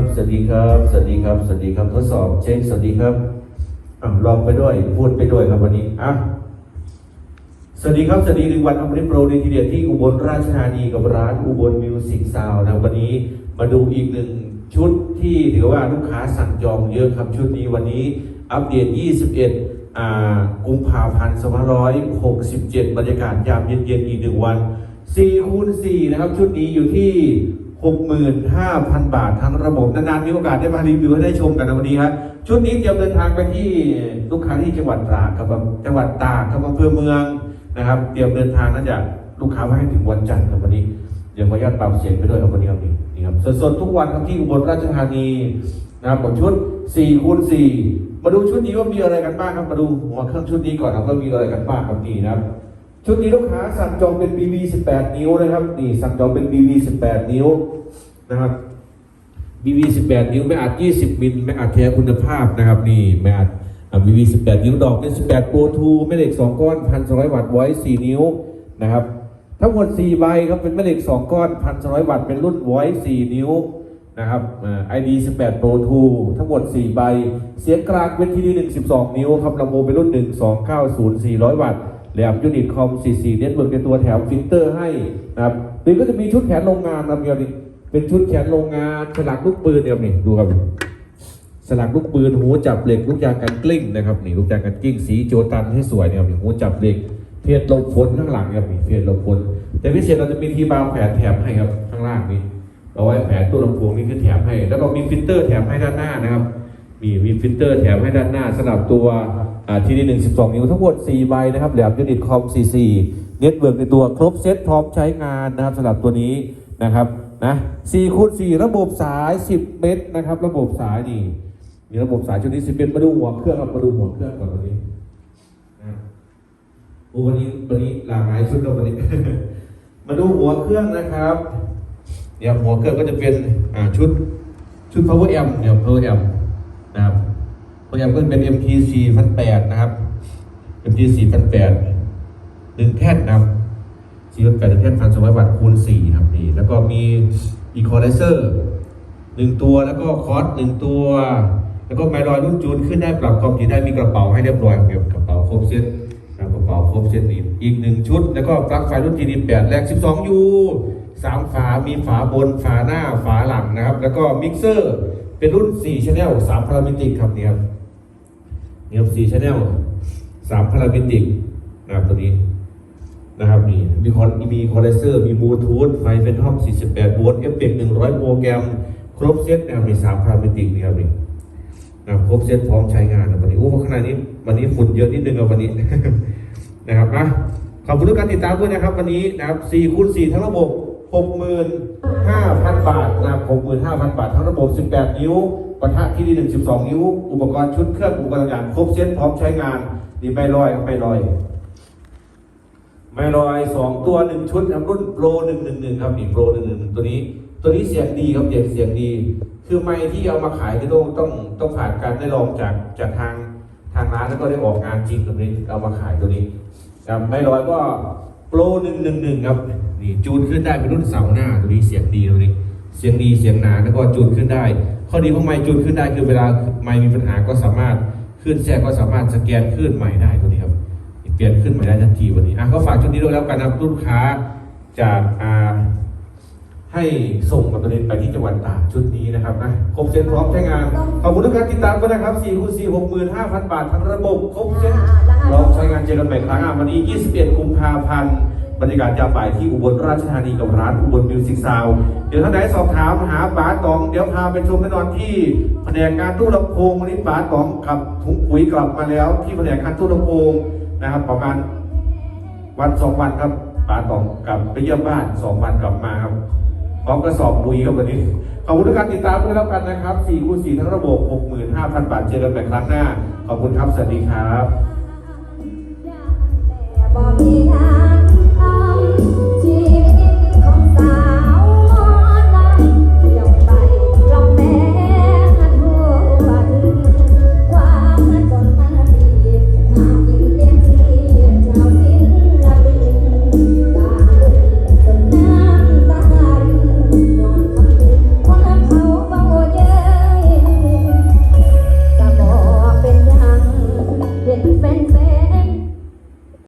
สวัสดีครับสวัสดีครับ สวัสดีครับ สวัสดีครับ ทดสอบเช็ค สวัสดีครับอะลองไปด้วย พูดไปด้วยครับวันนี้อะสวัสดีครับ สวัสดีหนึ่งวันอมริโปรในทีเดียที่อุบลราชธานีกับร้านอุบลมิวสิกซาวนะวันนี้มาดูอีกหนึ่งชุดที่ถือว่าลูกค้าสั่งจองเยอะครับชุดนี้วันนี้อัปเดต 21อ่ากุมภาพันธ์2567 บรรยากาศยามเย็นๆ อีกหนึ่งวัน4คูณ4นะครับ ชุดนี้อยู่ที่ 65,000 บาททั้งระบบนานๆมีโอกาสได้มารีวิวให้ได้ชมกันในวันนี้ครับชุดนี้เตรียมเดินทางไปที่ลูกค้าที่จังหวัดตราดครับจังหวัดตากครับอำเภอเมืองนะครับ เตรียมเดินทางน่าจะลูกค้าไว้ให้ถึงวันจันทร์ครับวันนี้เดี๋ยวขออนุญาตปรับเสียงไปด้วยครับวันนี้ครับนี่นี่ครับสดๆทุกวันครับที่อุบลราชธานีนะครับกับชุด4คูณ4มาดูชุดนี้ว่ามีอะไรกันบ้างครับมาดูหัวเครื่องชุดนี้ก่อนครับว่ามีอะไรกันบ้างครับนี่นะครับ ชุดนี้ลูกค้าสั่งจองเป็น BB 18 นิ้วนะครับ นี่สั่งจองเป็น BB 18 นิ้วนะครับ BB 18 นิ้วไม่อัด20 มิลไม่อัดแท้คุณภาพนะครับ นี่ไม่อัดอ่า BB 18 นิ้วดอกเป็น18 Pro 2แม่เหล็ก 2 ก้อน 1,200 วัตต์ไว้ 4 นิ้วนะครับ ทั้งหมด 4 ใบครับเป็นแม่เหล็ก 2 ก้อน 1,200 วัตต์เป็นรุ่นไว้ 4 นิ้วนะครับอ่า ID 18 Pro 2ทั้งหมด 4 ใบ เสียงกลางเป็นทีดี1 12 นิ้วครับลำโพงเป็นรุ่น 1290 400 วัตต์ แหลมยูนิตคอม44เน็ตเวิร์กในตัวแถมฟิลเตอร์ให้นะครับหรือก็จะมีชุดแขนโรงงานนะครับเดี๋ยวนี้เป็นชุดแขนโรงงานฉลากลูกปืนเดี๋ยวนี้ดูครับฉลากลูกปืนหูจับเหล็กลูกยางกันกลิ้งนะครับนี่ลูกยางกันกลิ้งสีโจตันให้สวยเนี่ยครับนี่หูจับเหล็กเพจลมฝนข้างหลังครับนี่เพจลมฝนแต่พิเศษเราจะมีที่บางแผนแถมให้ครับข้างล่างนี้เอาไว้แผนตู้ลำโพงนี่คือแถมให้ แล้วก็มีฟิลเตอร์แถมให้ด้านหน้านะครับมีมีฟิลเตอร์แถมให้ด้านหน้าสำหรับตัว ทีดีหนึ่งสิบสองนิ้วทั้งหมด4ใบนะครับแหลมยูนิตคอม44เน็ตเวิร์กในตัวครบเซ็ตพร้อมใช้งานนะครับสำหรับตัวนี้นะครับนะ4คูณ4ระบบสาย 10 เมตรนะครับ ระบบสายนี่มีระบบสายชุดนี้10เมตรมาดูหัวเครื่องครับมาดูหัวเครื่องก่อนวันนี้นะโอ้วันนี้วันนี้หลากหลายชุดแล้ววันนี้ มาดูหัวเครื่องนะครับเดี๋ยวหัวเครื่องก็จะเป็นอ่าชุดชุด power amp เดี๋ยว power amp โปรแกรมก็เป็น MT4 พันแปดนะครับ MT4 พันแปดหนึ่งแท่นนะครับ4พันแปดหนึ่งแท่นพันสองร้อยวัตต์คูณสี่ครับนี่ แล้วก็มีอีคอไลเซอร์หนึ่งตัวแล้วก็คอร์สหนึ่งตัว แล้วก็ไมลอยรุ่นจูนขึ้นได้ปรับความถี่ได้มีกระเป๋าให้เรียบร้อยเก็บกระเป๋าครบเซ็ตนะกระเป๋าครบเซ็ตนี้อีกหนึ่งชุด แล้วก็ปลั๊กไฟรุ่น TD8 แรง 12U สามฝา มีฝาบน ฝาหน้า ฝาหลังนะครับ แล้วก็มิกเซอร์ เป็นรุ่น4 Channel 3พารามิติกครับเนี่ย ครับนี่ครับ4 Channel 3พารามิติกนะครับตัวนี้นะครับนี่มีคอนมีคอนเดนเซอร์ มีบลูทูธไฟเฟนทอม48โวลต์เอฟเฟกต์100 โปรแกรม ครบเซตนะครับมี3พารามิติกนี่ครับนี่นะครับครบเซตพร้อมใช้งานนะวันนี้โอ้ขนาดนี้วันนี้ฝุ่นเยอะนิดนึงครับวันนี้นะครับอะขอบคุณทุกการติดตามด้วยนะครับ วันนี้นะครับ4คูณ4ทั้งระบบ 65,000 บาทนะครับ65,000 บาททั้งระบบ 18 นิ้ว ปะทะที่ดี1 12นิ้ว อุปกรณ์ชุดเครื่องอุปกรณ์ต่างๆครบเซ็ตพร้อมใช้งานดีไม่ลอยครับไม่ลอยไม่ลอยสองตัวหนึ่งชุดครับรุ่นโปรหนึ่งหนึ่งหนึ่งครับนี่โปรหนึ่งหนึ่งตัวนี้ ตัวนี้เสียงดีครับเด็กเสียงดี คือไม้ที่เอามาขายก็ต้องต้องต้องผ่านการได้ลองจากจากทางทางร้านแล้วก็ได้ออกงานจริงตัวนี้เอามาขายตัวนี้ครับไม่ลอยก็โปรหนึ่งหนึ่งหนึ่งครับนี่จูนขึ้นได้เป็นรุ่นเสาหน้าตัวนี้เสียงดีตัวนี้ เสียงดีเสียงหนาแล้วก็จูนขึ้นได้ ข้อดีของไม้จูนขึ้นได้คือเวลาไม้มีปัญหาก็สามารถขึ้นแทรกก็สามารถสแกนขึ้นใหม่ได้ตัวนี้ครับเปลี่ยนขึ้นใหม่ได้ทันทีวันนี้อะก็ฝากชุดนี้ด้วยแล้วกันนะลูกค้าจากอ่าให้ส่งกับตัวนี้ไปที่จังหวัดตากชุดนี้นะครับนะครบเซ็ตพร้อมใช้งานขอบคุณทุกการติดตามด้วยนะครับ4คูณ4 65,000 บาททั้งระบบครบเซ็ต พร้อมใช้งานเจอกันใหม่ครั้งอะวันนี้ 21 กุมภาพันธ์บรรยากาศยามบ่ายที่อุบลราชธานีกับร้านอุบลมิวสิกซาวเดี๋ยวท่านใดสอบถามหาป๋าตอง เดี๋ยวพาไปชมแน่นอนที่แผนกการตู้ลำโพงวันนี้ป๋าตองขับถุงปุ๋ยกลับมาแล้ว ที่แผนกการตู้ลำโพงนะครับ ประมาณวันสองวันครับป๋าตองกลับไปเยี่ยมบ้านสองวันกลับมาครับพร้อมกระสอบปุ๋ยครับวันนี้ขอบคุณทุกการติดตามด้วยแล้วกันนะครับ4คูณ4ทั้งระบบ 65,000 บาทเจอกันใหม่ครั้งหน้า ขอบคุณครับ สวัสดีครับ บ่มีทาง